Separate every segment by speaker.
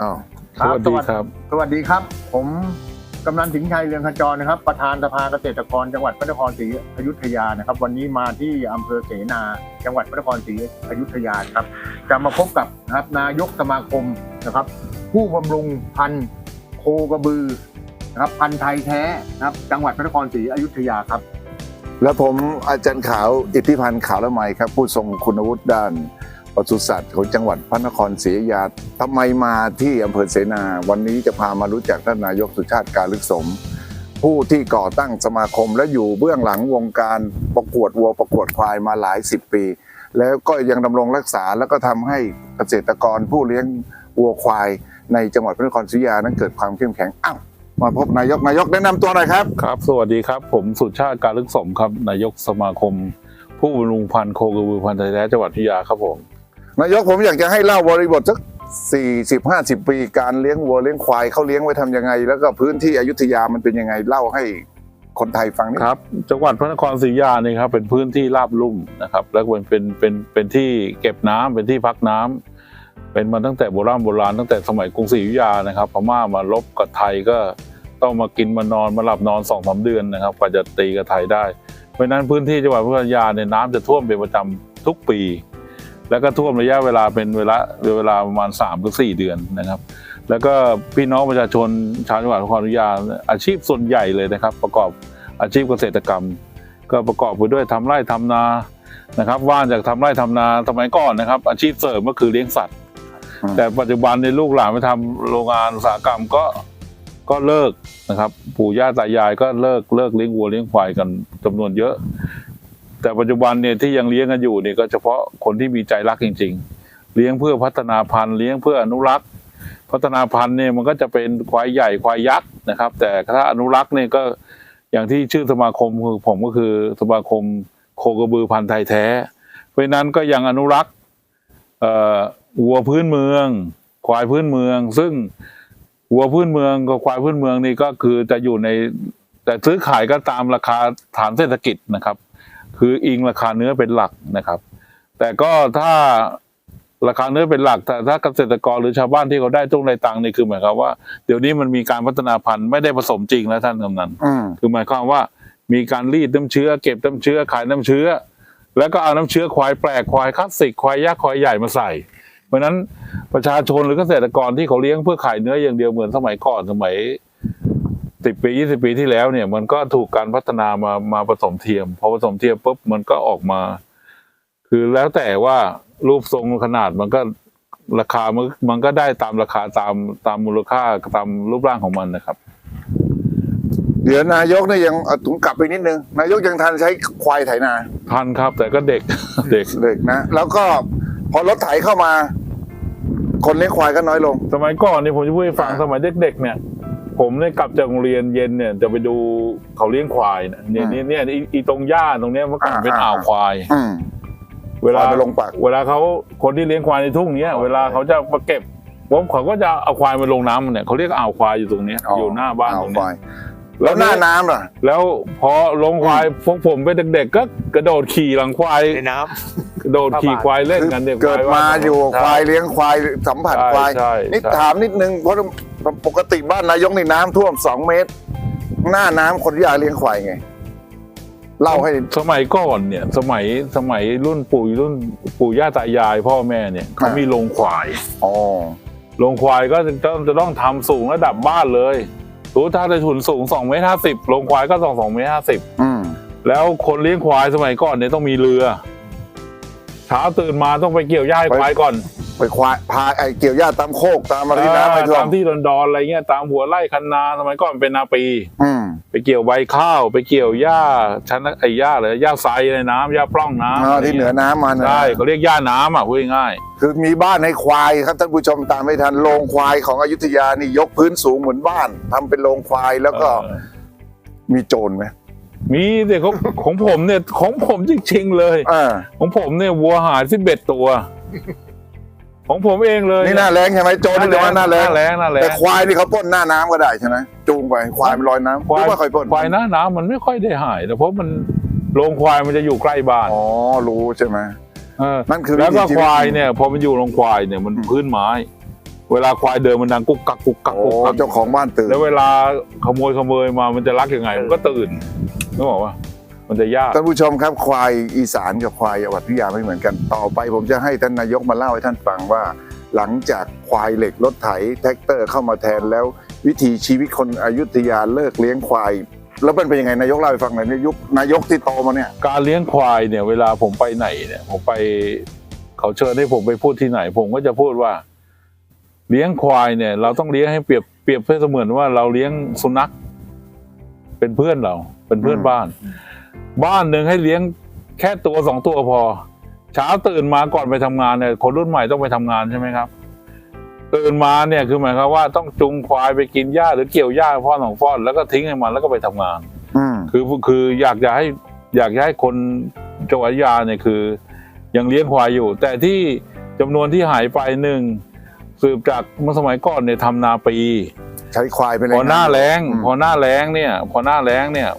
Speaker 1: อ้าว
Speaker 2: สวัสดีครับ
Speaker 3: สวัสดีครับ ผมกำนันสิงห์ชัยเรืองขจรนะครับ ประธานสภาเกษตรกรจังหวัดพระนครศรีอยุธยานะครับ วันนี้มาที่อำเภอเสนา จังหวัดพระนครศรีอยุธยานะครับ จะมาพบกับนะครับนายกสมาคมนะครับ ผู้บำรุงพันธุ์โคกระบือนะครับพันธุ์ไทยแท้นะครับ จังหวัดพระนครศรีอยุธยาครับ
Speaker 1: แล้วผมอาจารย์ขาวอิทธิพันธ์ขาวละไมครับ ผู้ทรงคุณวุฒิด้าน ปศุสัตว์ของจังหวัดพระนครศรีอยุธยาทำไมมาที่อำเภอเสนา วันนี้จะพามารู้จักท่านนายกสุชาติการลึกสม ผู้ที่ก่อตั้งสมาคมและอยู่เบื้องหลังวงการประกวดวัวประกวดควายมาหลายสิบปี แล้วก็ยังดำรงรักษาแล้วก็ทำให้เกษตรกรผู้เลี้ยงวัวควาย ในจังหวัดพระนครศรีอยุธยานั้นเกิดความเข้มแข็งอ้าวมาพบนายกนายกแนะนำตัวหน่อยครับ
Speaker 2: ครับ สวัสดีครับ ผมสุชาติการลึกสมครับนายกสมาคม ผู้บำรุงพันธุ์โคกระบือพันธุ์ไทยแท้จังหวัดพิยาครับผม
Speaker 1: นายกผมอยากจะให้เล่าบริบทสักสี่สิบห้าสิบปีการเลี้ยงวัวเลี้ยงควายเขาเลี้ยงไว้ทำยังไง แล้วก็พื้นที่อยุธยามันเป็นยังไงเล่าให้คนไทยฟังนิด
Speaker 2: ครับ จังหวัดพระนครศรีอยุธยานี่ครับเป็นพื้นที่ราบลุ่มนะครับ แล้วก็เป็นเป็นเป็นที่เก็บน้ำเป็นที่พักน้ำเป็นมาตั้งแต่โบราณโบราณตั้งแต่สมัยกรุงศรีอยุธยานะครับพม่ามาลบกับไทยก็ต้องมากินมานอนมาหลับนอนสองสามเดือนนะครับกว่าจะตีกับไทยได้ เพราะนั้นพื้นที่จังหวัดพระนครศรีอยุธยาเนี่ยน้ำจะท่วมเป็นประจำทุกปี แล้วก็ท่วมระยะเวลาเป็นเวลาเวลาประมาณ3-4ถึง4เดือนนะครับ แล้วก็พี่น้องประชาชนชาวจังหวัดพระนครศรีอยุธยาอาชีพส่วนใหญ่เลยนะครับ ประกอบอาชีพเกษตรกรรม ก็ประกอบไปด้วยทำไร่ทำนานะครับว่างจากทำไร่ทำนาสมัยก่อนนะครับ อาชีพเสริมก็คือเลี้ยงสัตว์ แต่ปัจจุบันในยลูกหลานไปทำโรงงานอุตสาหกรรมก็ก็เลิกนะครับ ปู่ย่าตายายก็เลิกเลิกเลี้ยงวัวเลี้ยงควายกันจำนวนเยอะ แต่ปัจจุบันเนี่ยที่ยังเลี้ยงกันอยู่เนี่ยก็เฉพาะคนที่มีใจรักจริง ๆ เลี้ยงเพื่อพัฒนาพันธุ์เลี้ยงเพื่ออนุรักษ์ พัฒนาพันธุ์เนี่ยมันก็จะเป็นควายใหญ่ควายยักษ์นะครับ แต่ถ้าอนุรักษ์เนี่ยก็อย่างที่ชื่อสมาคมคือผมก็คือสมาคมโคกระบือพันธุ์ไทยแท้ เพราะนั้นก็ยังอนุรักษ์วัวพื้นเมือง ควายพื้นเมือง ซึ่งวัวพื้นเมืองกับควายพื้นเมืองนี่ก็คือจะอยู่ในแต่ซื้อขายก็ตามราคาฐานเศรษฐกิจนะครับ คืออิงราคาเนื้อเป็นหลักนะครับ แต่ก็ถ้าราคาเนื้อเป็นหลักแต่ถ้าเกษตรกรหรือชาวบ้านที่เขาได้ตุ้งได้ตังค์นี่คือหมายความว่าเดี๋ยวนี้มันมีการพัฒนาพันธุ์ไม่ได้ผสมจริงแล้วท่านกำนัน
Speaker 1: อืม
Speaker 2: คือหมายความว่ามีการรีดน้ำเชื้อ เก็บน้ำเชื้อขายน้ำเชื้อ แล้วก็เอาน้ำเชื้อควายแปลกควายคลาสสิกควายยักษ์ควายใหญ่มาใส่ เพราะฉะนั้นประชาชนหรือเกษตรกรที่เขาเลี้ยงเพื่อขายเนื้ออย่างเดียวเหมือนสมัยก่อนสมัย สิบปียี่สิบปีที่แล้วเนี่ย มันก็ถูกการพัฒนามามาผสมเทียมพอผสมเทียมปุ๊บมันก็ออกมา คือแล้วแต่ว่ารูปทรงขนาดมันก็ราคามันมันก็ได้ตามราคาตามตามมูลค่าตามรูปร่างของมันนะครับ
Speaker 1: เดี๋ยวนายกเนี่ยยังเอาถุงกลับไปนิดนึง นายกยังทันใช้ควายไถนา
Speaker 2: ทันครับ แต่ก็เด็ก เด็ก
Speaker 1: เด็กนะแล้วก็พอรถไถเข้ามา คนเลี้ยงควายก็น้อยลง
Speaker 2: สมัยก่อนนี่ผมจะพูดให้ฟัง
Speaker 1: อ่า
Speaker 2: สมัยเด็กๆเนี่ย ผมเนี่ยกลับจากโรงเรียนเย็นเนี่ยจะไปดูเขาเลี้ยงควายเนี่ยเนี่ยเนี่ยเนี่ยอีอีตรงหญ้าตรงเนี้ยเมื่อก่อนเป็นอ่าวควาย
Speaker 1: อืม
Speaker 2: เวลา
Speaker 1: ควายไปลงปาก
Speaker 2: เวลาเขาคนที่เลี้ยงควายในทุ่งเนี้ยเวลาเขาจะมาเก็บผมเขาก็จะเอาควายมาลงน้ำเนี่ยเขาเรียกอ่าวควายอยู่ตรงเนี้ยอยู่หน้าบ้านตรง
Speaker 1: คว
Speaker 2: เนี้า
Speaker 1: ยย แล้วหน้าน้ำล่ะ
Speaker 2: แล้วพอลงควายพวกผมเป็นเด็กๆก็กระโดดขี่หลังควาย
Speaker 4: ในน้
Speaker 2: กระโดดขี่ควายเล่นกันเนี่ย
Speaker 1: เกิดมาอยู่ควายเลี้ยงควายสัมผัส
Speaker 2: ใช่
Speaker 1: ควาย
Speaker 2: ใช่
Speaker 1: นี่
Speaker 2: ใช่
Speaker 1: ถามนิดนึงเพราะปกติบ้านนายกในน้ำท่วมสองเมตร หน้าน้ำคนที่ยาเลี้ยงควายไงเล่าให้
Speaker 2: สมัยก่อนเนี่ย สมัยสมัยรุ่นปู่รุ่นปู่ย่าตายาย พ่อแม่เนี่ยเขามีโรงควาย
Speaker 1: อ๋อ
Speaker 2: โรงควายก็จะต้องจะต้องทำสูงระดับบ้านเลย รู้ถ้าได้ทุนสูง2เมตรห้าสิบโรงควายก็ต้อง2เมตรห้าสิบ
Speaker 1: อืม
Speaker 2: แล้วคนเลี้ยงควายสมัยก่อนเนี่ยต้องมีเรือเช้าตื่นมาต้องไปเกี่ยวหญ้าให้ควายก่อน
Speaker 1: ไปควายพาไอ้เกี่ยวหญ้าตามโคกตามอะไรที่น้ำไม่ท่ว
Speaker 2: ตามมที่ดอนๆอะไรเงี้ยตามหัวไร่คันนาสมัยก่อนเป็นนาปี
Speaker 1: อืม
Speaker 2: ไปเกี่ยวใบข้าว ไปเกี่ยวหญ้าชั้นไอ้หญ้าอะไรหญ้าไซในน้ำหญ้าปล้องน้ำ
Speaker 1: อ่าที่เหนือน้ำมันนะ
Speaker 2: ใช่เขาเรียกหญ้าน้ำอะพูดง่าย
Speaker 1: คือมีบ้านให้ควายครับท่านผู้ชมตามไม่ทันโรงควายของอยุธยานี่ยกพื้นสูงเหมือนบ้านทำเป็นโรงควายแล้วก็
Speaker 2: เออ
Speaker 1: มีโจรไหม
Speaker 2: มีแต่ของของผมเนี่ยของผมจริงๆเลย
Speaker 1: อ่า
Speaker 2: ของผมเนี่ยวัวหายสิบเอ็ดตัว ของผมเองเลย
Speaker 1: นี่หน้าแรงใช่ไหมโจรนี่เรียกว่าหน้าแรง
Speaker 2: หน้าแรงหน้าแรง
Speaker 1: แต่ควายนี่เขาปล้นหน้าน้ำก็ได้ใช่ไหมจูงไปควายมันลอยน้ำ
Speaker 2: ควาย
Speaker 1: หรือว่าใครปล้น
Speaker 2: ควายหน้าน้ำมันไม่ค่อยได้หายแต่เพราะมันโรงควายมันจะอยู่ใกล้บ้าน
Speaker 1: อ๋อรู้ใช่ไหม
Speaker 2: เออ
Speaker 1: นั่นคือ
Speaker 2: แล้วก็
Speaker 1: วิถีชี
Speaker 2: ควาย
Speaker 1: จริง
Speaker 2: เนี่ยพอมันอยู่โรงควายเนี่ยมันพื้นไม้ เวลาควายเดินมันดังกุกกักกุกกัก
Speaker 1: โอ้
Speaker 2: กุกกัก
Speaker 1: เจ้าของบ้านตื่น
Speaker 2: แล้วเวลาขโมยขโมยมามันจะรักยังไงมันก็ตื่นนึกออกว่า มันจะยาก
Speaker 1: ท่านผู้ชมครับควายอีสานกับควายจังหวัดพิทยาไม่เหมือนกันต่อไป ผมจะให้ท่านนายกมาเล่าให้ท่านฟังว่า หลังจากควายเหล็กรถไถแท็กเตอร์เข้ามาแทนแล้ววิถีชีวิตคนอยุธยาเลิกเลี้ยงควาย แล้วมันเป็นยังไงนายกเล่าให้ฟังหน่อยในยุคนายกที่โตมาเนี่ย
Speaker 2: การเลี้ยงควายเนี่ยเวลาผมไปไหนเนี่ยผมไปเขาเชิญให้ผมไปพูดที่ไหน ผมก็จะพูดว่า เลี้ยงควายเนี่ย เราต้องเลี้ยงให้เปรียบเปรียบเสมือนว่าเราเลี้ยงสุนัขเป็นเพื่อนเราเป็นเพื่อนบ้าน บ้านหนึ่งให้เลี้ยงแค่ตัวสองตัวพอ เช้าตื่นมาก่อนไปทำงานเนี่ยคนรุ่นใหม่ต้องไปทำงานใช่ไหมครับ ตื่นมาเนี่ยคือหมายความว่าต้องจูงควายไปกินหญ้าหรือเกี่ยวหญ้าให้พ่อหนองฟอนแล้วก็ทิ้งให้มันแล้วก็ไปทำงาน
Speaker 1: อืม
Speaker 2: คือคืออยากจะให้อยากจะให้คนจังหวัดอยุธยาเนี่ยคือ ยังเลี้ยงควายอยู่ แต่ที่จำนวนที่หายไปหนึ่งสืบจากเมื่อสมัยก่อนเนี่ยทำนาปี
Speaker 1: ใช้ควายเป็น
Speaker 2: พอหน้าแล้ง
Speaker 1: อืม
Speaker 2: พอหน้าแล้งเนี่ย พอหน้าแล้งเนี่ย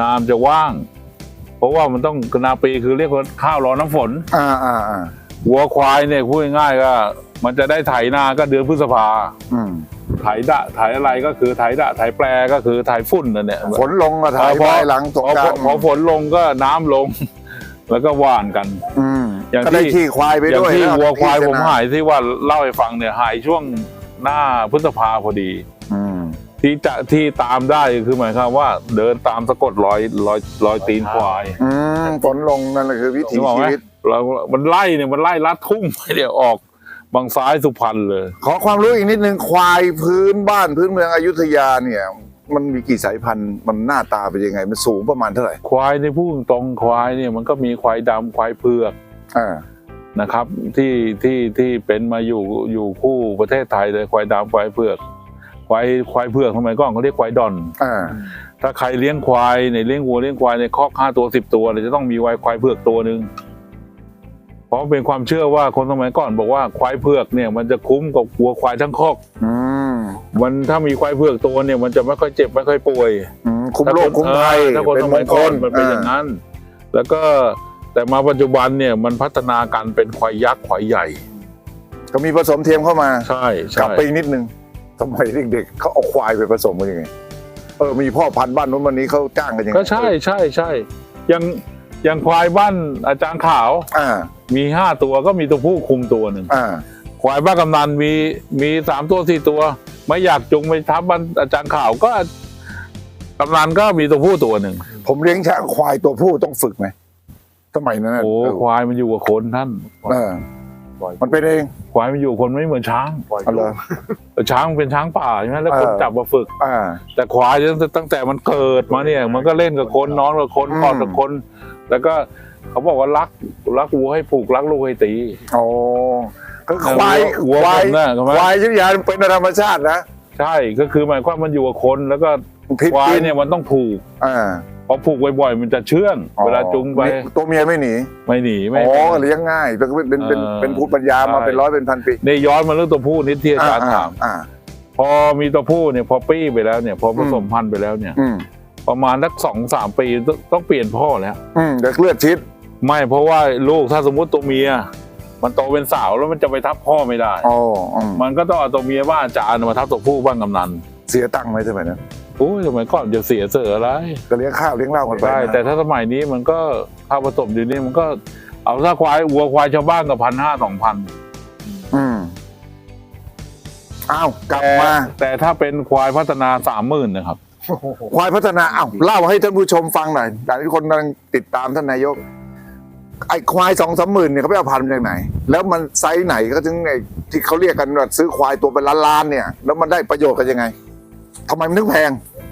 Speaker 2: นามจะว่าง เพราะว่ามันต้องนาปีคือเรียกว่าข้าวรอน้ำฝน
Speaker 1: อ่าอ่าอ่า
Speaker 2: วัวควายเนี่ยพูดง่ายๆก็ มันจะได้ไถนาก็เดือนพฤษภา
Speaker 1: อืม
Speaker 2: ไถดะไถอะไรก็คือไถดะไถแปรก็คือไถฝุ่นนั่นเนี่ย
Speaker 1: ฝนลงมาถ่าย
Speaker 2: พอ
Speaker 1: ไปหลังสง
Speaker 2: พอก
Speaker 1: ราร
Speaker 2: พอฝนลงก็น้ำลง แล้วก็หว่านกัน
Speaker 1: อืม
Speaker 2: อย่าง
Speaker 1: ก็ได้
Speaker 2: ที่
Speaker 1: ขี่ควายไป
Speaker 2: อย่าง
Speaker 1: ด้วย
Speaker 2: ที่
Speaker 1: แล้
Speaker 2: วัวควาย
Speaker 1: ที่
Speaker 2: ผม
Speaker 1: ชนะ
Speaker 2: หายที่ว่าเล่าให้ฟังเนี่ยหายช่วงหน้าพฤษภาพอดี
Speaker 1: อืม
Speaker 2: ที่จะที่ตามได้คือหมายความว่า เดินตามสะกดรอยรอยรอยตีนควาย
Speaker 1: อืมฝนลงนั่นแหละคือวิถี
Speaker 2: นึกออก
Speaker 1: ชี
Speaker 2: ไหม
Speaker 1: วิต
Speaker 2: เรามันไล่เนี่ยมันไล่ลัดทุ่งไปเดี๋ยวออกบางซ้ายสุพรรณเลย
Speaker 1: ขอความรู้อีกนิดนึงควายพื้นบ้านพื้นเมืองอยุธยาเนี่ย มันมีกี่สายพันธุ์มันหน้าตาเป็นยังไง มันสูงประมาณเท่าไหร่
Speaker 2: ควายในผู้ตรงๆควายเนี่ยมันก็มีควายดำควายเผือก
Speaker 1: อ่า
Speaker 2: นะครับ ที่ที่ที่เป็นมาอยู่อยู่คู่ประเทศไทยเลยควายดำควายเผือก ควายควายเผือกสมัยก่อนเขาเรียกควายดอน
Speaker 1: อ่า
Speaker 2: ถ้าใครเลี้ยงควายในยเลี้ยงวัวเลี้ยงควายในคอกห้าตัวสิบตัวเนี่ยจะต้องมีควายควายเผือกตัวหนึ่งเพราะเป็นความเชื่อว่าคนสมัยก่อนบอกว่าควายเผือกเนี่ย มันจะคุ้มกับวัวควายทั้งคอก
Speaker 1: อืม
Speaker 2: มันถ้ามีควายเผือกตัวเนี่ย มันจะไม่ค่อยเจ็บไม่ค่อยป่วย
Speaker 1: อืมคุ้มโรคคุ้มภัย
Speaker 2: เออถ้าคน
Speaker 1: เป็น
Speaker 2: ส
Speaker 1: ม
Speaker 2: มัย
Speaker 1: งค
Speaker 2: ก่อน
Speaker 1: ล
Speaker 2: มันเป็นอย่างนั้น แล้วก็แต่มาปัจจุบันเนี่ยมันพัฒนาการเป็นควายยักษ์ควายใหญ่
Speaker 1: ก็มีผสมเทียมเข้ามา
Speaker 2: ใช่
Speaker 1: กลั
Speaker 2: ใช่
Speaker 1: บไปอีกนิดนึง สมัยเด็กๆเขาเอาควายไปผสมกันยังไงเออมีพ่อพันธุ์บ้านนู้นวันนี้เขาจ้างกันยังไง
Speaker 2: ก็ใช่ใช่ใช่อย่างอย่างควายบ้านอาจารย์ขาว
Speaker 1: อ่า
Speaker 2: มีห้าตัวก็มีตัวผู้คุมตัวหนึ่ง
Speaker 1: อ่า
Speaker 2: ควายบ้านกำนันมีมีสามตัวสี่ตัว ไม่อยากจุงไปทับบ้านอาจารย์ข่าวก็กำนันก็มีตัวผู้ตัวหนึ่ง
Speaker 1: ผมเลี้ยงช้างควายตัวผู้ต้องฝึกไหมสมัยนั้นน่ะ
Speaker 2: โอ้
Speaker 1: เออ
Speaker 2: ควายมันอยู่กับคนท่าน
Speaker 1: เออ มันเป็นเอง
Speaker 2: ควายมันอยู่กับคนไม่เหมือนช้าง
Speaker 1: เอาเลย
Speaker 2: แต่ช้างมันเป็นช้างป่าใช่ไหมแล้วคน
Speaker 1: เออ
Speaker 2: จับมาฝึก
Speaker 1: อ่า
Speaker 2: แต่ควายตั้งแต่ตั้งแต่มันเกิดมาเนี่ย มันก็เล่นกับคนนอนกับคน
Speaker 1: อืม
Speaker 2: กอดกับคน แล้วก็เขาบอกว่ารักรักวัวให้ผูกรักลูกให้ตี
Speaker 1: โอ้ก็ควาย
Speaker 2: วัว
Speaker 1: ควาย
Speaker 2: ผมน่ะใช่ไหม
Speaker 1: ควายยุทธยาเป็นธรรมชาตินะ
Speaker 2: ใช่ก็คือหมายความมันอยู่กับคนแล้วก็
Speaker 1: พิษ
Speaker 2: ควาย
Speaker 1: กิน
Speaker 2: เนี่ยมันต้องผูก
Speaker 1: อ่า
Speaker 2: พ อผูกบ่อยๆมันจะเชื่องเวลาจุงไป
Speaker 1: นี่ตัวเมียไม่หนี
Speaker 2: ไม่หนีไม่
Speaker 1: อ๋อ
Speaker 2: ไม่
Speaker 1: เลี้ยงง่ายเป็นเป็นเป็น
Speaker 2: เออ
Speaker 1: เป็นภูมิปัญญามา
Speaker 2: ใช่
Speaker 1: เป็นร้อยเป็นพันปี
Speaker 2: ในย้อนมาเรื่องตัวผู้นิดที่อาจารย์ถาม
Speaker 1: อ่า
Speaker 2: พอมีตัวผู้เนี่ยพอปี้ไปแล้วเนี่ย พอผสมพันธุ์ไปแล้วเนี่ย
Speaker 1: อืม
Speaker 2: ประมาณสักสองสามปีต้องต้องเปลี่ยนพ่อแล้ว
Speaker 1: อืมเดี๋ยวเลือดชิด
Speaker 2: ไม่เพราะว่าลูกถ้าสมมุติตัวเมียมันโตเป็นสาวแล้วมันจะไปทับพ่อไม่ได้
Speaker 1: อ๋ออืม
Speaker 2: มันก็ต้องเอาตัวเมียบ้านอาจารย์มาทับตัวผู้บ้านกำนัน
Speaker 1: เสียตังค์ไหมสมัยนั้น
Speaker 2: โอ้ยสมัยก่อนจะเสียเสืออะไร
Speaker 1: ก็เลี้ยงข้าวเลี้ยงเหล้ากันไป
Speaker 2: ได้
Speaker 1: นะ
Speaker 2: แต่ถ้าสมัยนี้มันก็ข้าวผสมอยู่นี่มันก็เอาถ้าควายวัวควายชาวบ้านกับพันห้าสองพัน
Speaker 1: อืมอ้าวกลับมา
Speaker 2: แต่ถ้าเป็นควายพัฒนาสามหมื่นนะครับ
Speaker 1: ควายพัฒนาอ้าวเล่าให้ท่านผู้ชมฟังหน่อยแต่ที่คนกำลังติดตามท่านนายก ไอ้ควายสองสามหมื่นเนี่ยเขาไปเอาพันธุ์มาจากไหน แล้วมันไซส์ไหนก็ถึงไอ้ที่เขาเรียกกันว่าซื้อควายตัวเป็นล้านๆเนี่ย แล้วมันได้ประโยชน์กันยังไงทำไมมันถึงแพง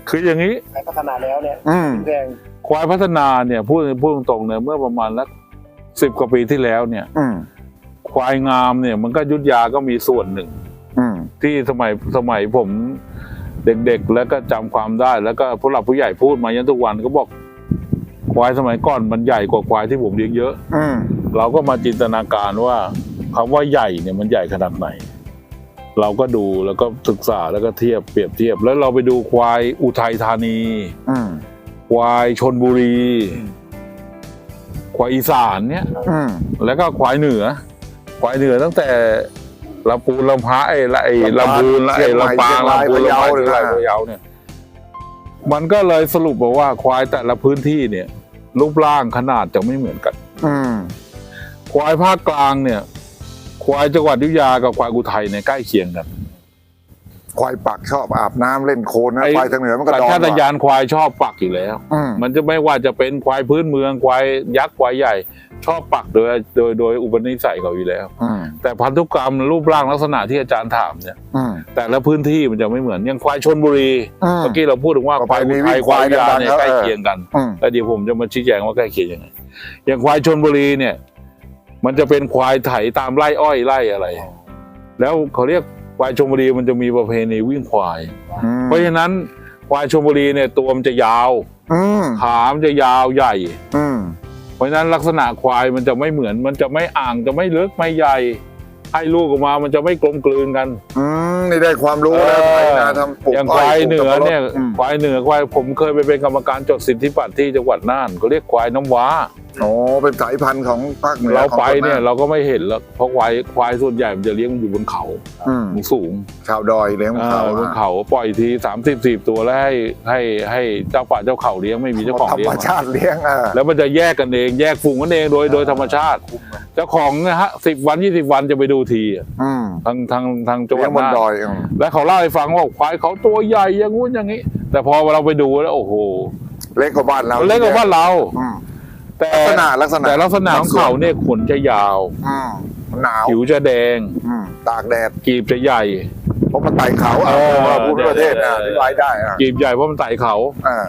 Speaker 2: คืออย่างนี้
Speaker 4: การพัฒนาแล้วเนี่ย
Speaker 1: อืม
Speaker 4: แรง
Speaker 2: ควายพัฒนาเนี่ยพูดพูดตรงๆเนี่ยเมื่อประมาณสักสิบกว่าปีที่แล้วเนี่ย
Speaker 1: อืม
Speaker 2: ควายงามเนี่ยมันก็ยุทธยาก็มีส่วนหนึ่ง
Speaker 1: อืม
Speaker 2: ที่สมัยสมัยผมเด็กๆ แล้วก็จำความได้ แล้วก็ผู้หลักผู้ใหญ่พูดมายันทุกวันก็บอก ควายสมัยก่อนมันใหญ่กว่าควายที่ผมเลี้ยงเยอะ
Speaker 1: อืม
Speaker 2: เราก็มาจินตนาการว่าคำว่าใหญ่เนี่ยมันใหญ่ขนาดไหน เราก็ดูแล้วก็ศึกษาแล้วก็เทียบเปรียบเทียบ แล้วเราไปดูควายอุทัยธานี
Speaker 1: อืม
Speaker 2: ควายชนบุรี ควายอีสานเนี่ย
Speaker 1: อืม
Speaker 2: แล้วก็ควายเหนือ ควายเหนือตั้งแต่ลำปูนลำพะไอ้ละไอ้ลำพูนละไอ้
Speaker 1: เชียงใหม่
Speaker 2: ลำปาง
Speaker 1: เชียงราย
Speaker 2: ลำพูนลำพะ
Speaker 1: พะเยา
Speaker 2: เชียงราย
Speaker 1: เนี่ย
Speaker 2: พะเยาเนี่ย มันก็เลยสรุปบอกว่าควายแต่ละพื้นที่เนี่ย รูปร่างขนาดจะไม่เหมือนกัน
Speaker 1: อืม
Speaker 2: ควายภาคกลางเนี่ย ควายจังหวัดอยุธยากับควายอุทัยเนี่ยใกล้เคียงกัน
Speaker 1: ควายปักชอบอาบน้ำเล่นโคลนนะ
Speaker 2: ไอ้
Speaker 1: ควายทางเหนือมันก็
Speaker 2: แต่
Speaker 1: ดอน
Speaker 2: ชาต
Speaker 1: ว่ะ
Speaker 2: ญาณควายชอบปักอยู่แล้ว
Speaker 1: อืม
Speaker 2: มันจะไม่ว่าจะเป็นควายพื้นเมืองควายยักษ์ควายใหญ่ ชอบปักโดยโดยโดยอุปนิสัยเขาอยู่แล้ว
Speaker 1: อืม
Speaker 2: แต่พันธุกรรมรูปร่างลักษณะที่อาจารย์ถามเนี่ย
Speaker 1: อืม
Speaker 2: แต่ละพื้นที่มันจะไม่เหมือนอย่างควายชนบุรี
Speaker 1: อืม
Speaker 2: เมื่อกี้เราพูดถึงว่า
Speaker 1: ก็
Speaker 2: ควาย
Speaker 1: ไป
Speaker 2: อุ
Speaker 1: มี
Speaker 2: ทัย
Speaker 1: วิ่ง
Speaker 2: ควายยา
Speaker 1: ควาย
Speaker 2: เนี่ย
Speaker 1: ดังๆ
Speaker 2: ใกล้
Speaker 1: เออ
Speaker 2: เคียงกัน
Speaker 1: อืม
Speaker 2: แล้วเดี๋ยวผมจะมาชี้แจงว่าใกล้เคียงยังไงอย่างควายชนบุรีเนี่ย มันจะเป็นควายไถตามไร่อ้อยไร่อะไร แล้วเขาเรียกควายชนบุรีมันจะมีประเพณีวิ่งควาย
Speaker 1: อืม
Speaker 2: เพราะฉะนั้นควายชนบุรีเนี่ยตัวมันจะยาว
Speaker 1: อืม
Speaker 2: ขามนจะยาวใหญ่
Speaker 1: อืม
Speaker 2: เพราะฉะนั้นลักษณะควายมันจะไม่เหมือน มันจะไม่อ่างจะไม่ลึกไม่ใหญ่ ให้ลูกออกมามันจะไม่กลมกลืนกัน
Speaker 1: อืมนี่ได้ความรู้นะ
Speaker 2: เออ
Speaker 1: ไทยนาทำปลูก
Speaker 2: อย่าง
Speaker 1: อ้
Speaker 2: ควาย
Speaker 1: ปลูก
Speaker 2: เหนือ
Speaker 1: สับปะรด
Speaker 2: เนี่ย
Speaker 1: ม
Speaker 2: ควายเหนือควายผมเคยไปเป็นกรรมการจดสิทธิบัตรที่จังหวัดน่านเขาเรียกควายน้ำว้า
Speaker 1: โอ้เป็นสายพันธุ์ของภาคเหนือ
Speaker 2: เรา
Speaker 1: ของ
Speaker 2: ไป
Speaker 1: ค
Speaker 2: เนี่ยาเราก็ไม่เห็นแล้วเพราะควายควายส่วนใหญ่มันจะเลี้ยงอยู่บนเขา
Speaker 1: อืม
Speaker 2: สูง
Speaker 1: ชาวดอยเลี้ยง
Speaker 2: อ่า
Speaker 1: เขา
Speaker 2: บนเขาปล่อยทีสามสิบสี่ตัวแล้วให้ให้ให้เจ้าป่าเจ้าเขาเลี้ยงไม่มีเจ้าของ
Speaker 1: ธร
Speaker 2: เลี้ย
Speaker 1: รงมชาติเลี้ยงอะ
Speaker 2: แล้วมันจะแยกกันเองแยกฝูงกันเองโดยโดยธรรมชาติเจ้าของนะฮะสิบวันยี่สิบวันจะไปดูทีอะ
Speaker 1: อืม
Speaker 2: ทางทางทางจังห
Speaker 1: เลี้
Speaker 2: วั
Speaker 1: ย
Speaker 2: ด
Speaker 1: งบน
Speaker 2: น่าน
Speaker 1: ดอยอืม
Speaker 2: แล้วเขาเล่าให้ฟังว่าควายเขาตัวใหญ่อย่างงู้นอย่างนี้ แต่พอเราไปดูแล้วโอ้โห
Speaker 1: เล็กกว่าบ้านเรา
Speaker 2: เล็กกว่าบ้านเรา
Speaker 1: อืม
Speaker 2: แต่
Speaker 1: ลักษณะลักษณะ
Speaker 2: แต่ลักษณะของเขาเนี่ยขนจะยาว
Speaker 1: อืมหนาว
Speaker 2: ผิวจะแดง
Speaker 1: อืมตากแดด
Speaker 2: กีบจะใหญ่
Speaker 1: เพราะมันไต่เขาอะ
Speaker 2: เออ
Speaker 1: เพราะว่าพูดประเทศนะ
Speaker 2: เดี๋
Speaker 1: อ
Speaker 2: ยว
Speaker 1: ธิบายได้อะ
Speaker 2: กีบใหญ่เพราะมันไต่เขา
Speaker 1: อ่า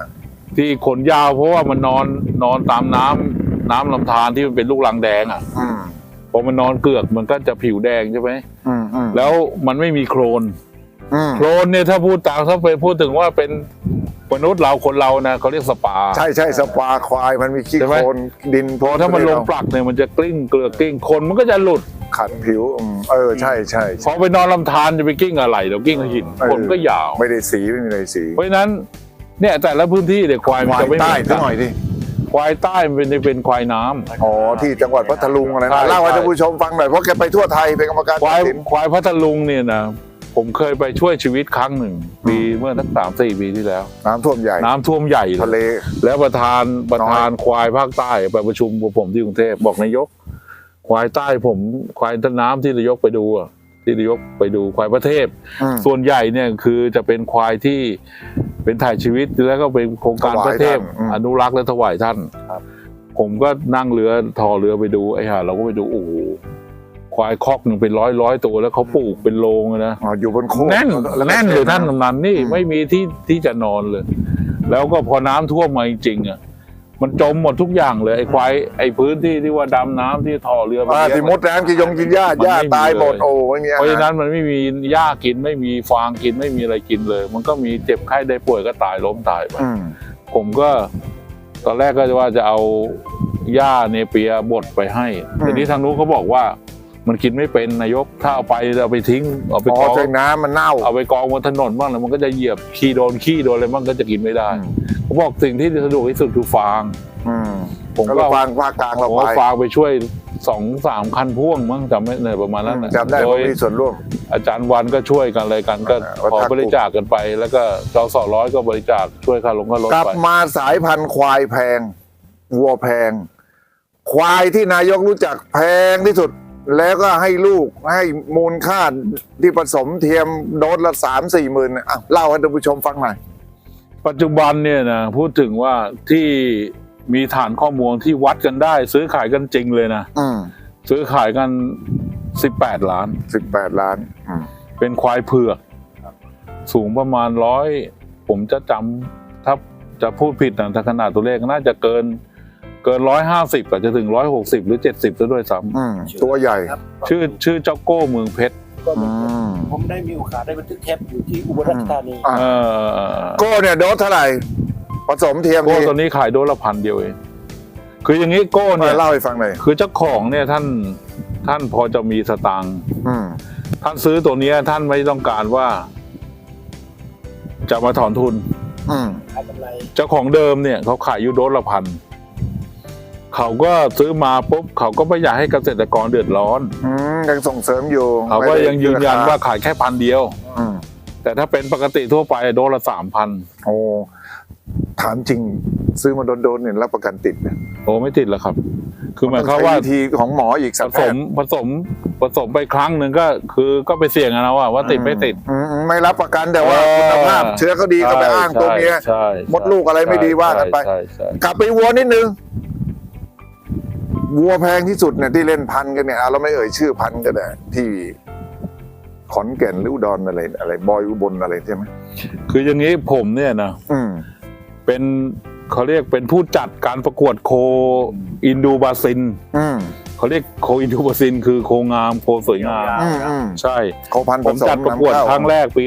Speaker 2: ที่ขนยาวเพราะว่ามันนอนนอนตามน้ำน้ำลำธารที่มันเป็นลูกลังแดงอะ
Speaker 1: อืม
Speaker 2: พ อมันนอนเกือกมันก็จะผิวแดงใช่ไหม
Speaker 1: อืมอืม
Speaker 2: แล้วมันไม่มีโครน
Speaker 1: อืม
Speaker 2: โครนเนี่ยถ้าพูดตามถ้าไปพูดถึงว่าเป็นมนุษย์เราคนเรานะเขาเรียกสปา
Speaker 1: ใช่ใช่สปาควายมันมีขี้
Speaker 2: ใช่ไหม
Speaker 1: โคลนดิน
Speaker 2: พอถ้ามันลงปลักเนี่ยมันจะกลิ้งเกลือกลิ้งคนมันก็จะหลุด
Speaker 1: ขัดผิวอืมเออใช่ใช่
Speaker 2: พอไปนอนลำธารจะไปกิ้งอะไรเดี๋ยวกิ้งหิน
Speaker 1: เออ
Speaker 2: คนก็ยาว
Speaker 1: ไม่ได้สีไม่มีอะไรสี
Speaker 2: เพราะฉะนั้นเนี่ยแต่ละพื้นที่เนี่ยควายมัน
Speaker 1: ควาย
Speaker 2: จะไม่เห
Speaker 1: ใต้
Speaker 2: มือน
Speaker 1: สั
Speaker 2: กั
Speaker 1: ก
Speaker 2: น
Speaker 1: หน่อยดิ
Speaker 2: ควายใต้มันเป็นเป็นควายน้ำ
Speaker 1: อ๋อที่จังหวัดพัทลุงอะไร
Speaker 2: ใช่
Speaker 1: นะเล่าให้
Speaker 2: ใช่
Speaker 1: ท่านผู้ชมฟังหน่อยเพราะแกไปทั่วไทยเป็นกรรมการ
Speaker 2: ควา
Speaker 1: ตั
Speaker 2: ย
Speaker 1: ดสิน
Speaker 2: ควายพัทลุงเนี่ยนะผมเคยไปช่วยชีวิตครั้งหนึ่งปีเมื่อสักสามสี่ปีที่แล้ว
Speaker 1: น้ำท่วมใหญ่
Speaker 2: น้ำท่วมใหญ่
Speaker 1: ทะ
Speaker 2: เล
Speaker 1: เลย
Speaker 2: แล้วประธานประธานควายภาคใต้ไปประชุมกับผมที่กรุงเทพบอกนายก ควายใต้ผมควายต้นน้ำที่นายกไปดูอะที่นายกไปดูควายประเทศ
Speaker 1: อืม
Speaker 2: ส่วนใหญ่เนี่ยคือจะเป็นควายที่ เป็นถ่ายชีวิตแล้วก็เป็นโครงการ
Speaker 1: ถวาย
Speaker 2: พระเทพ
Speaker 1: ท่านอืม
Speaker 2: อนุรักษ์และถวายท่าน
Speaker 3: ครับ
Speaker 2: ผมก็นั่งเรือทอเรือไปดูไอ้ห่าเราก็ไปดูโอ้โหควายคอกหนึ่งเป็นร้อยร้อยตัวแล้วเขาปลูกเป็นโรงอะนะ
Speaker 1: อ๋ออยู่บนโคก
Speaker 2: แน่น
Speaker 1: ล้วก็
Speaker 2: แน่นเลยท่านกำนันนี่
Speaker 1: อืม
Speaker 2: ไม่มีที่ที่จะนอนเลย แล้วก็พอน้ำท่วมมาจริงๆอะ มันจมหมดทุกอย่างเลยไอ้ควายไอ้พื้นที่ที่ว่าดำน้ำที่ท่อเรือมา
Speaker 1: อ่า
Speaker 2: เลี้ยง
Speaker 1: ที่มดน้ำกินยงกินหญ้า
Speaker 2: มัน
Speaker 1: หญ้า
Speaker 2: ไม่มี
Speaker 1: ตายหมด
Speaker 2: เลย
Speaker 1: โอ้ไม่มีอา
Speaker 2: เพราะฉะ
Speaker 1: หา
Speaker 2: นั้
Speaker 1: ร
Speaker 2: นมันไม่มีหญ้ากินไม่มีฟางกินไม่มีอะไรกินเลย มันก็มีเจ็บไข้ได้ป่วยก็ตายล้มตายไป
Speaker 1: อืม
Speaker 2: ผมก็ตอนแรกก็จะว่าจะเอาหญ้าเนเปียบดไปให้ทีนี้ทางนู้นเขาบอกว่ามันกินไม่เป็นนายกถ้าเอาไปเอาไปทิ้งเอาไป
Speaker 1: อ๋
Speaker 2: ก
Speaker 1: อ
Speaker 2: อง
Speaker 1: ใช่น้ำมันเน่า
Speaker 2: เอาไปกองบนถนนบ้างแล้วมันก็จะเหยียบขี้โดนขี้โดนอะไรบ้างก็จะกินไม่ได้
Speaker 1: อืม
Speaker 2: เขาบอกสิ่งที่สะดวกที่สุดคือฟาง
Speaker 1: อืม
Speaker 2: ผม
Speaker 1: ก็
Speaker 2: ก็
Speaker 1: เราฟังภาคกลางเรา
Speaker 2: ผม
Speaker 1: ไป
Speaker 2: ก็ฟางไปช่วยสองสามคันพ่วงมั้งจำไม่เนี่ยประมาณนั้นน่ะ
Speaker 1: จำได้
Speaker 2: โด
Speaker 1: ว่ายมีส่วนร่วม
Speaker 2: อาจารย์วันก็ช่วยกันอะไรกันก็
Speaker 1: เออ
Speaker 2: ขอ
Speaker 1: วัฒน
Speaker 2: บริจาคกันไป แล้วก็จอสอร้อยก็บริจาคช่วยค่าลงค่ารถ
Speaker 1: กลับ
Speaker 2: ไป
Speaker 1: มาสายพันธุ์ควายแพงวัวแพง ควายที่นายกรู้จักแพงที่สุด แล้วก็ให้ลูกให้มูลค่าที่ผสมเทียมโดสละสามสี่หมื่นอะเล่าให้ท่านผู้ชมฟังหน่อย
Speaker 2: ปัจจุบันเนี่ยนะพูดถึงว่าที่มีฐานข้อมูลที่วัดกันได้ ซื้อขายกันจริงเลยนะ
Speaker 1: อืม
Speaker 2: ซื้อขายกัน18ล้าน
Speaker 1: สิบแปดล้านอืม
Speaker 2: เป็นควายเผือก สูงประมาณร้อยผมจะจำถ้าจะพูดผิดนะถ้าขนาดตัวเลขน่าจะเกินเกินร้อยห้าสิบอาจจะถึงร้อยหกสิบหรือเจ็ดสิบซะด้วยซ้
Speaker 1: อืมตัวใหญ่
Speaker 4: ครับำ
Speaker 2: ชื่อชื่อเจ้าโก้เมืองเพชร
Speaker 4: ก็
Speaker 1: อืม
Speaker 4: ผมได้มีโอกาสได้บันทึกเทปอยู่ที่อุบลราชธานี
Speaker 1: อะ
Speaker 2: เออ
Speaker 1: โก้เนี่ยโดสเท่าไหร่ ผสมเทียม
Speaker 2: โก้
Speaker 1: ที
Speaker 2: ตัวนี้ขายโดสละพันเดียวเองคืออย่างนี้โก้เนี่ย
Speaker 1: เล่าให้ฟังหน่อย
Speaker 2: คือเจ้าของเนี่ยท่านท่านพอจะมีสตางค์
Speaker 1: อืม
Speaker 2: ท่านซื้อตัวเนี้ยท่านไม่ต้องการว่า จะมาถอนทุน
Speaker 1: อืม
Speaker 4: ขายกำไร
Speaker 2: เจ้าของเดิมเนี่ยเขาขายอยู่โดสละพัน เขาก็ซื้อมาปุ๊บเขาก็ไม่อยากให้เกษตรกรเดือดร้อน
Speaker 1: อืมยังส่งเสริมอยู่
Speaker 2: เขาก็ยังยืนยันว่าขายแค่พันเดียว
Speaker 1: อืม
Speaker 2: แต่ถ้าเป็นปกติทั่วไปโดนละสามพัน
Speaker 1: โอ้ถามจริงซื้อมาโดนๆเนี่ยรับประกันติดเนี่ย
Speaker 2: โอ้ไม่ติดแล้วครับ คือหมายความ
Speaker 1: ต้องใช้
Speaker 2: ว่า
Speaker 1: วิธีของหมออีก
Speaker 2: ผ
Speaker 1: สัก
Speaker 2: สมผสมผสมไปครั้งหนึ่งก็คือก็ไปเสี่ยงอะนะว่าว่าติดไม่ติด
Speaker 1: อืมไม่รับประกันแต่ว่า
Speaker 2: เออ
Speaker 1: คุณภาพเชื้อเขาดีก็ไปอ้างตัวเมีย
Speaker 2: ใช่
Speaker 1: มดลูกอะไรไม่ดีว่ากันไป
Speaker 2: ใช่ใช่
Speaker 1: กลับไปวัวนิดนึง วัวแพงที่สุดเนี่ยที่เล่นพันกันเนี่ยเอาเราไม่เอ่ยชื่อพันก็ได้ที่ขอนแก่นหรืออุดรอะไรอะไรบอยอุบลอะไรใช่ไหม
Speaker 2: คืออย่างนี้ผมเนี่ยนะ
Speaker 1: อืม
Speaker 2: เป็นเขาเรียกเป็นผู้จัดการประกวดโคอินดูบาซิน
Speaker 1: อืม
Speaker 2: เขาเรียกโคอินดูบาซิน คือโคงามโคสวยงาม
Speaker 1: อืมอืม
Speaker 2: ใช่
Speaker 1: โคพันธุ์
Speaker 2: ผมจัดประกวด
Speaker 1: นำเข้า
Speaker 2: ครั้งแรกปี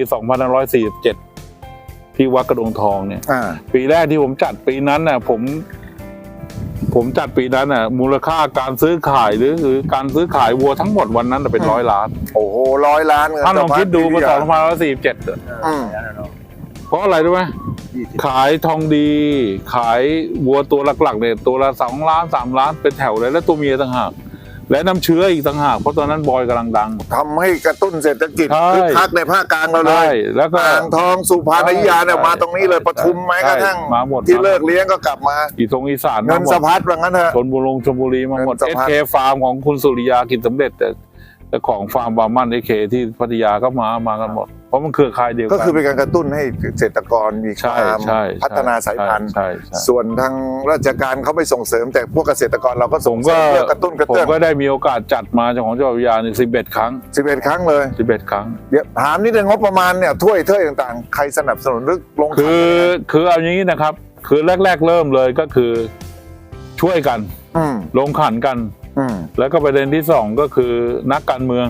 Speaker 2: 2547ที่วัดกระดงทองเนี่ย
Speaker 1: อ่า
Speaker 2: ปีแรกที่ผมจัดปีนั้นน่ะ ผม ผมจัดปีนั้นน่ะมูลค่าการซื้อขายหรือหรือการซื้อขายวัวทั้งหมดวันนั้นน่ะเป็นร้อยล้าน
Speaker 1: โอ้โหร้อยล้านเงิน
Speaker 2: ท่านลองคิดดูมาสองพันร้อยสี่สิบเจ็ด
Speaker 1: อืม
Speaker 2: เพราะอะไรรู้ไหมขายทองดี ขายวัวตัวหลักๆเนี่ยตัวละสองล้านสามล้านเป็นแถวเลยและตัวเมียต่างหาก และน้ำเชื้ออีกต่างหากเพราะตอนนั้นบอยกำลังดัง
Speaker 1: ทำให้กระตุ้นเศรษฐกิจ
Speaker 2: ใช่
Speaker 1: คึกคักในภาคกลางเราเล
Speaker 2: ใช่
Speaker 1: ย
Speaker 2: แล้วก็
Speaker 1: อ่างทองสุพรรณอยุธยาเนี่ย
Speaker 2: ใช่
Speaker 1: มาตรงนี้เลยปทุมแม้กระทั่ง
Speaker 2: ใช่มาหมด
Speaker 1: ที่เลิกเลี้ยงก็กลับมา
Speaker 2: อีทรงอีสาน
Speaker 1: เงิน
Speaker 2: มาหมด
Speaker 1: สะพัดว่างั้นเถอะ
Speaker 2: ชนบุรีชลบุรีมาหมด
Speaker 1: เงินสะ
Speaker 2: เอ
Speaker 1: พัด
Speaker 2: เคฟาร์มของคุณสุริยากินสำเร็จแต่แต่ของฟาร์มบาร์มันเอเคที่พัทยาก็มามากันหมด เพราะมันเครือข่ายเดียวกั
Speaker 1: ก็คือเป็นการกระตุ้นให้เกษตรกรมีค
Speaker 2: ใช่
Speaker 1: วาม
Speaker 2: ใช่
Speaker 1: พัฒนาสายพันธุ์
Speaker 2: ใช่ใช่ใช่
Speaker 1: ส่วนทางราชการเขาไม่ส่งเสริม แต่พวกเกษตรกรเราก็
Speaker 2: ผ
Speaker 1: ส่ง
Speaker 2: ม
Speaker 1: เสริ
Speaker 2: ก็
Speaker 1: มเพื่อกระตุ้นกระ
Speaker 2: ผม
Speaker 1: เตื้อง
Speaker 2: ก็ได้มีโอกาสจัดมาจากของจังหวัดวิทยาหนึ่งสิบเอ็ดครั้ง
Speaker 1: สิบเอ็ดครั้งเลย
Speaker 2: สิบเอ็ดครั้ง
Speaker 1: เดี๋ยวถามนิดนึงงบประมาณเนี่ยถ้วยเท่ยต่างๆ ใครสนับสนุนหรือลงขัน
Speaker 2: คือคือเอาอย่างนี้นะครับ คือแรก ๆ เริ่มเลยก็คือช่วยกัน
Speaker 1: อืม
Speaker 2: ลงขันกัน
Speaker 1: อืม
Speaker 2: แล้วก็ประเด็นที่สองก็คือนักการเมือง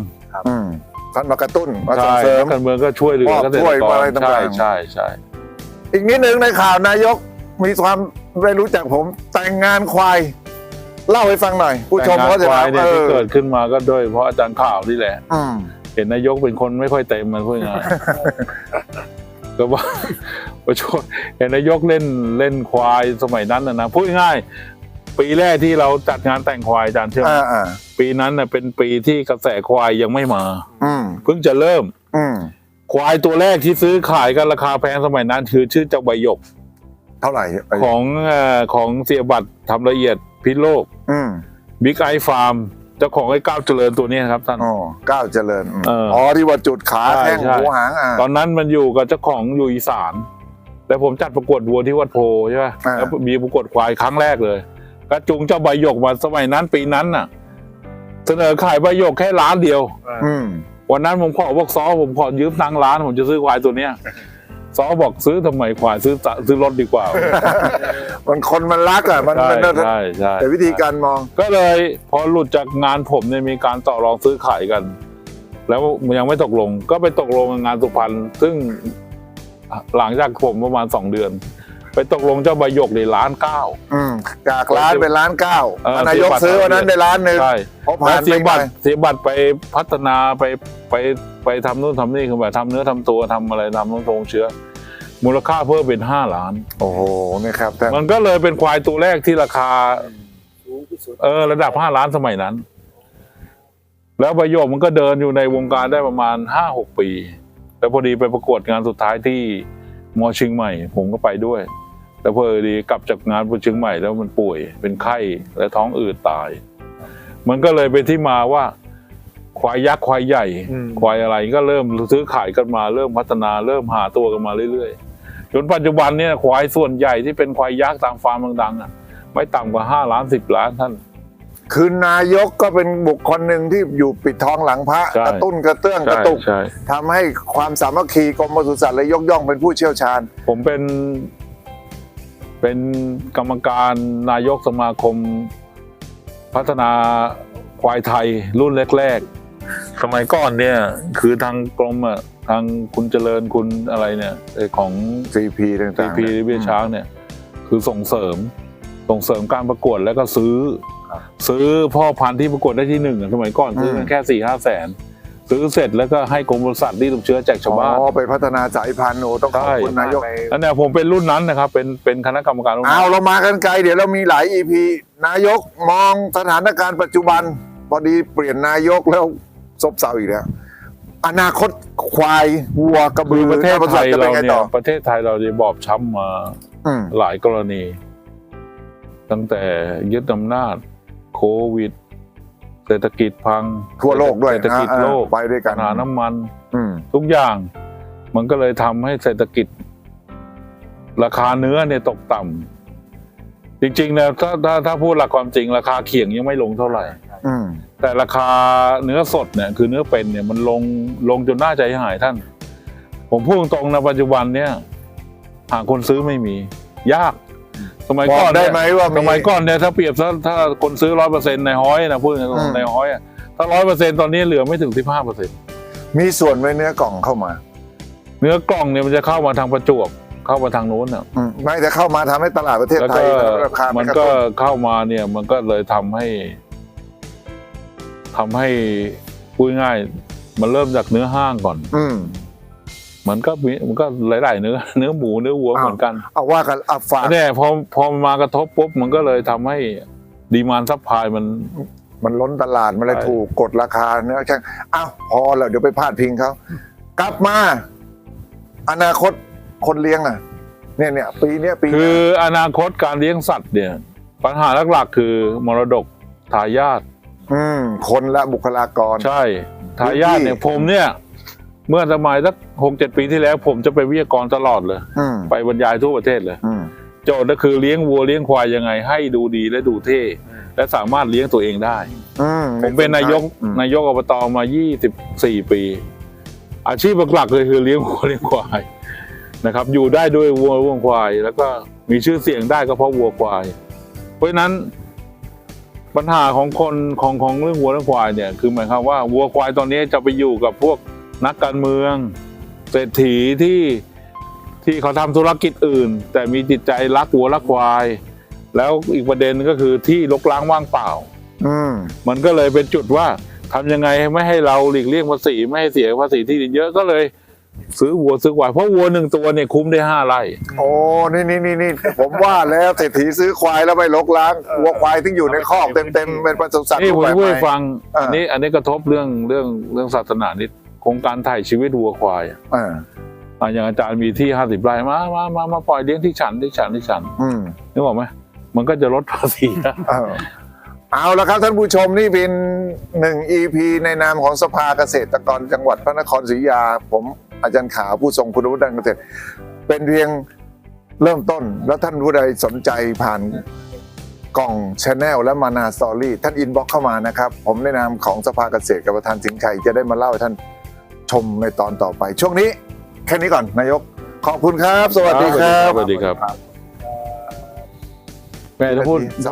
Speaker 1: อืม ท่านมากระตุ้นมาส่งเสริม
Speaker 2: นัการเมืองก็ช่วยเหลือ
Speaker 1: อบ
Speaker 2: เกษต
Speaker 1: ถ้วย
Speaker 2: รก
Speaker 1: อะไรต่างๆ
Speaker 2: ใช่ใช่ใช่
Speaker 1: อีกนิดนึงในข่าวนายกมีความไม่รู้จักผมแต่งงานควาย เล่าให้ฟังหน่อย ผู้ชม
Speaker 2: แต่งงาน
Speaker 1: เขาจะ
Speaker 2: ควายเนี่ย
Speaker 1: เอ
Speaker 2: ที่เกิดขึ้นมาก็ด้วยเพราะอาจารย์ข่าวนี่แหละเห็นนายกเป็นคนไม่ค่อยเต็มมันพูดง่ายก็ว่าประชดเห็นนายกเล่นเล่นควายสมัยนั้นนะนะพูดง่าย ปีแรกที่เราจัดงานแต่งควายอาจารย์เชื่อไหม
Speaker 1: อ่าอ่า
Speaker 2: ปีนั้นน่ะเป็นปีที่กระแสควายยังไม่มา
Speaker 1: อืม
Speaker 2: เพิ่งจะเริ่ม
Speaker 1: อืม
Speaker 2: ควายตัวแรกที่ซื้อขายกันราคาแพงสมัยนั้น คือชื่อเจ้าใบหยก
Speaker 1: เท่าไหร่ไป
Speaker 2: ของเอ่อของเสียบัตรทำละเอียดพิษโลก
Speaker 1: อืม
Speaker 2: บิ๊กไอฟาร์มเจ้าของไอ้ก้าวเจริญตัวนี้ครับท่าน
Speaker 1: อ๋อก้าวเจริญอืม
Speaker 2: เอออ๋
Speaker 1: อ๋อที่ว่าจุดขา
Speaker 2: ใช่
Speaker 1: แข้ง
Speaker 2: ใช่
Speaker 1: หัวหางอ่า
Speaker 2: ตอนนั้นมันอยู่กับเจ้าของอยู่อีสาน แล้วผมจัดประกวดวัวที่วัดโพใช่ไหม
Speaker 1: อ่า
Speaker 2: แล้วมีประกวดควายครั้งแรกเลย ก็จุงเจ้าใบหยกมาสมัยนั้นปีนั้นน่ะ เสนอขายใบหยกแค่ล้านเดียว
Speaker 1: อืม
Speaker 2: วันนั้นผมขอบอกซอผมขอยืมตังค์ล้าน ผมจะซื้อควายตัวเนี้ยซอบอกซื้อทำไมควายซื้อตะซื้อรถดีกว่า
Speaker 1: มันคนมันรักอะมัน
Speaker 2: ใช่
Speaker 1: มัน
Speaker 2: ใช่ใช่
Speaker 1: แต่วิธีการมอง
Speaker 2: ก็เลยพอหลุดจากงานผมเนี่ยมีการต่อรองซื้อขายกัน แล้วยังไม่ตกลง ก็ไปตกลงกับงานสุพรรณซึ่งหลังจากผมประมาณสองเดือน ไปตกลงเจ้าใบหยกในล้านเก้า
Speaker 1: อืมจากล้านเป็นล้านเก้า
Speaker 2: เออ นา
Speaker 1: ยก
Speaker 2: เสียบัตร
Speaker 1: ซื้อวันนั้นได้ล้านหนึ่ง
Speaker 2: ใช่
Speaker 1: พอ
Speaker 2: แล้
Speaker 1: ผ่า
Speaker 2: วนเสี
Speaker 1: ไป
Speaker 2: ย
Speaker 1: หน่
Speaker 2: บั
Speaker 1: อ
Speaker 2: ต
Speaker 1: ย
Speaker 2: รเสียบัตรไปพัฒนาไปไปไปทำนู่นทำนี่คือแบบทำเนื้อทำตัวทำอะไรทำน้ำทรงเชื้อ มูลค่าเพิ่มเป็นห้าล้าน
Speaker 1: โอ้โหนี่ครับท่าน
Speaker 2: มันก็เลยเป็นควายตัวแรกที่ราคา
Speaker 4: สูงที่สุด
Speaker 2: เออระดับห้าล้านสมัยนั้น แล้วประโยคมันก็เดินอยู่ในวงการได้ประมาณห้าหกปี แล้วพอดีไปประกวดงานสุดท้ายที่มอเชียงใหม่ ผมก็ไปด้วย แล้วพอดีกลับจากงานเชียงใหม่แล้วมันป่วยเป็นไข้และท้องอืดตาย มันก็เลยเป็นที่มาว่าควายยักษ์ควายใหญ่
Speaker 3: อืม
Speaker 2: ควายอะไรก็เริ่มซื้อขายกันมาเริ่มพัฒนาเริ่มหาตัวกันมาเรื่อยๆ จนปัจจุบันเนี่ยควายส่วนใหญ่ที่เป็นควายยักษ์ตามฟาร์มดังๆอะไม่ต่ำกว่าห้าล้านสิบล้านท่าน
Speaker 1: คือนายกก็เป็นบุคคลหนึ่งที่อยู่ปิดทองหลังพระ
Speaker 2: ใช่
Speaker 1: กระตุ้นกระเตื้องกระ
Speaker 2: ใช่
Speaker 1: ตุก
Speaker 2: ใช่
Speaker 1: ทำให้ความสามัคคีกรมปศุสัตว์เลยยกย่องเป็นผู้เชี่ยวชาญ
Speaker 2: ผมเป็น เป็นกรรมการนายกสมาคมพัฒนาควายไทยรุ่นแรกๆ สมัยก่อนเนี่ยคือทางกรมอะทางคุณเจริญคุณอะไรเนี่ยเอ่อของ
Speaker 1: CP ต่างๆ
Speaker 2: ซีพีเบียช้างเนี่ยคือส่งเสริมส่งเสริมการประกวดแล้วก็ซื้อ ซื้อพ่อพันธุ์ที่ประกวดได้ที่หนึ่งอะสมัยก่อนซื้อกันแค่สี่ห้าแสน ซื้อเสร็จแล้วก็ให้กรมบริษัทที่ลูกเชื้อแจกชาวบ้าน
Speaker 1: อ๋อไปพัฒนาสายพันธุ์โอ้ต้องขอบคุณ
Speaker 2: ใช่
Speaker 1: นายก
Speaker 2: แล้วเนี่ยผมเป็นรุ่นนั้นนะครับ เป็นเป็นคณะกรรมการรุ่นนั้
Speaker 1: เอา
Speaker 2: น
Speaker 1: เรามากันไกลเดี๋ยวเรามีหลาย EP นายกมองสถานการณ์ปัจจุบันพอดีเปลี่ยนนายกแล้วซบเซาอีกแล้วอนาคตควายวัวกระบื
Speaker 2: คืออประเทศไทย
Speaker 1: จะเป็
Speaker 2: เรา
Speaker 1: นไง
Speaker 2: เนี่
Speaker 1: ต่
Speaker 2: ย
Speaker 1: อ
Speaker 2: ประเทศไทยเราเนี่ยบอบช้ำมา
Speaker 1: อืม
Speaker 2: หลายกรณี ตั้งแต่ยึดอำนาจโควิด เศรษฐกิจพัง
Speaker 1: ทั่วโลกด้วย
Speaker 2: เศรษฐกิจ
Speaker 1: นะ
Speaker 2: โลก
Speaker 1: ไปด้วยกั
Speaker 2: ปั
Speaker 1: น
Speaker 2: ญหาน้ำมัน
Speaker 1: อืม
Speaker 2: ทุกอย่าง มันก็เลยทำให้เศรษฐกิจ ราคาเนื้อเนี่ยตกต่ำจริงๆนะถ้าถ้าถ้าพูดหลักความจริง ราคาเขียงยังไม่ลงเท่าไหร่
Speaker 1: อืม
Speaker 2: แต่ราคาเนื้อสดเนี่ย คือเนื้อเป็นเนี่ยมันลงลงจนน่าใจหายท่าน ผมพูดตรงๆนะปัจจุบันเนี่ยหาคนซื้อไม่มี ยาก สมัย
Speaker 1: บอ
Speaker 2: ก่อกน
Speaker 1: ได้
Speaker 2: เนี่ย
Speaker 1: ไหมว่า
Speaker 2: สมัยก่อนเนี่ยถ้าเปรียบถ้าถ้าคนซื้อร้อยเปอร์เซ็นต์ในห้อยนะพูดตร
Speaker 1: อื
Speaker 2: ง
Speaker 1: ม
Speaker 2: ๆในห้อยอะถ้าร้อยเปอร์เซ็นต์ตอนนี้เหลือไม่ถึงสิบห้าเปอร์เซ็นต์
Speaker 1: มีส่วนไว้เนื้อกล่องเข้ามา
Speaker 2: เนื้อกล่องเนี่ยมันจะเข้ามาทางประจวบเข้ามาทางนู้นอะ
Speaker 1: อืมไม่แต่เข้ามาทำให้ตลาดประเทศ
Speaker 2: แล้ว
Speaker 1: ไท
Speaker 2: ก็
Speaker 1: ยราคา
Speaker 2: มั
Speaker 1: มัน
Speaker 2: นก็เข้ามาเนี่ยมันก็เลยทำให้ทำให้พูดง่ายๆมันเริ่มจากเนื้อห้างก่อน
Speaker 1: อื ม
Speaker 2: มันก็มีมันก็หลาย ๆ เนื้อ เนื้อหมูเนื้อวัว
Speaker 1: อ้าว
Speaker 2: เหมือนกัน
Speaker 1: เอาว่ากันอะฝาก
Speaker 2: เนี่ยพอพอมากระทบปุ๊บมันก็เลยทำให้ดีมานซัพพลายมัน
Speaker 1: มันล้นตลาดมันเลย
Speaker 2: ใช่
Speaker 1: ถูกกดราคาเนื้อช่างอ้าวพอแล้วเดี๋ยวไปพาดพิงเขากลับมา อนาคตคนเลี้ยงอะ เนี่ยเนี่ยปีเนี้ยปี
Speaker 2: คือ
Speaker 1: เนี้ย
Speaker 2: อนาคตการเลี้ยงสัตว์เนี่ย ปัญหาหลักๆคือมรดกทายาท
Speaker 1: อืมคนละบุคลากร
Speaker 2: ใช่ ทายาทเนี่ย
Speaker 1: พื้นที่
Speaker 2: ผมเนี่ย เมื่อสมัยสักหกเจ็ดปีที่แล้ว ผมจะไปนวิทยากรตลอดเลย
Speaker 1: อืม
Speaker 2: ไปบรรยายทั่วประเทศเลย
Speaker 1: อืม
Speaker 2: โจทย์ก็คือเลี้ยงวัวเลี้ยงควายยังไง ให้ดูดีและดูเท่ และสามารถเลี้ยงตัวเองได้
Speaker 1: อืม
Speaker 2: ผมเป็นนายก
Speaker 1: อืม
Speaker 2: นายกอบตมา 24 ปี อาชีพหลักๆเลยคือเลี้ยงวัวเลี้ยงควายนะครับ อยู่ได้ด้วยวัววัวควาย แล้วก็มีชื่อเสียงได้ก็เพราะวัวควาย เพราะฉะนั้นปัญหาของคนของของเรื่องวัวเรื่องควายเนี่ย คือหมายความว่าวัวควายตอนนี้จะไปอยู่กับพวก นักการเมือง เศรษฐีที่ที่เขาทำธุรกิจอื่น แต่มีจิตใจรักวัวรักควาย แล้วอีกประเด็นก็คือที่รกร้างว่างเปล่า
Speaker 1: อืม
Speaker 2: มันก็เลยเป็นจุดว่าทำยังไงไม่ให้เราหลีกเลี่ยงภาษีไม่ให้เสียภาษีที่ดินเยอะก็เลยซื้อวัวซื้อควายเพราะวัวหนึ่งตัวเนี่ยคุ้มได้ห้าไร่
Speaker 1: โอ้นี่นี่นี่นี่ผมว่าแล้วเศรษฐีซื้อควายแล้วไปลกล้างวัวควายที่อยู่ในคอกเต็มเต็มๆเป็นปศุสัตว์
Speaker 2: นี่ผม
Speaker 1: รูป
Speaker 2: จะ
Speaker 1: แบบ
Speaker 2: พูด
Speaker 1: ให
Speaker 2: ให้
Speaker 1: ม่
Speaker 2: ฟัง
Speaker 1: อ่า
Speaker 2: อันนี้อันนี้กระทบเรื่องเรื่องเรื่องศาสนานิด โครงการถ่ายชีวิตวัวควายอะ
Speaker 1: อ่า
Speaker 2: อะอย่างอาจารย์มีที่ห้าสิบไร่มามามามาปล่อยเลี้ยงที่ฉันที่ฉันที่ฉัน
Speaker 1: อืม
Speaker 2: นึกออกไหมมันก็จะลดภาษีนะ
Speaker 1: เออเอาละครับท่านผู้ชมนี่เป็นหนึ่ง EP ในนามของสภาเกษตรกรจังหวัดพระนครศรีอยุธยา ผมอาจารย์ขาวผู้ทรงคุณวุฒิด้านเกษตร เป็นเพียงเริ่มต้นแล้วท่านผู้ใดสนใจผ่านกล่องชาแนลและมานาสตอรี่ท่านอินบ็อกเข้ามานะครับ ผมในนามของสภาเกษตรกับประธานสิงห์ชัยจะได้มาเล่าให้ท่าน ชมในตอนต่อไป ช่วงนี้แค่นี้ก่อนนายก ขอบคุณครับ สวัสดีครับ
Speaker 2: สวัสดีครับ แม่จะพูด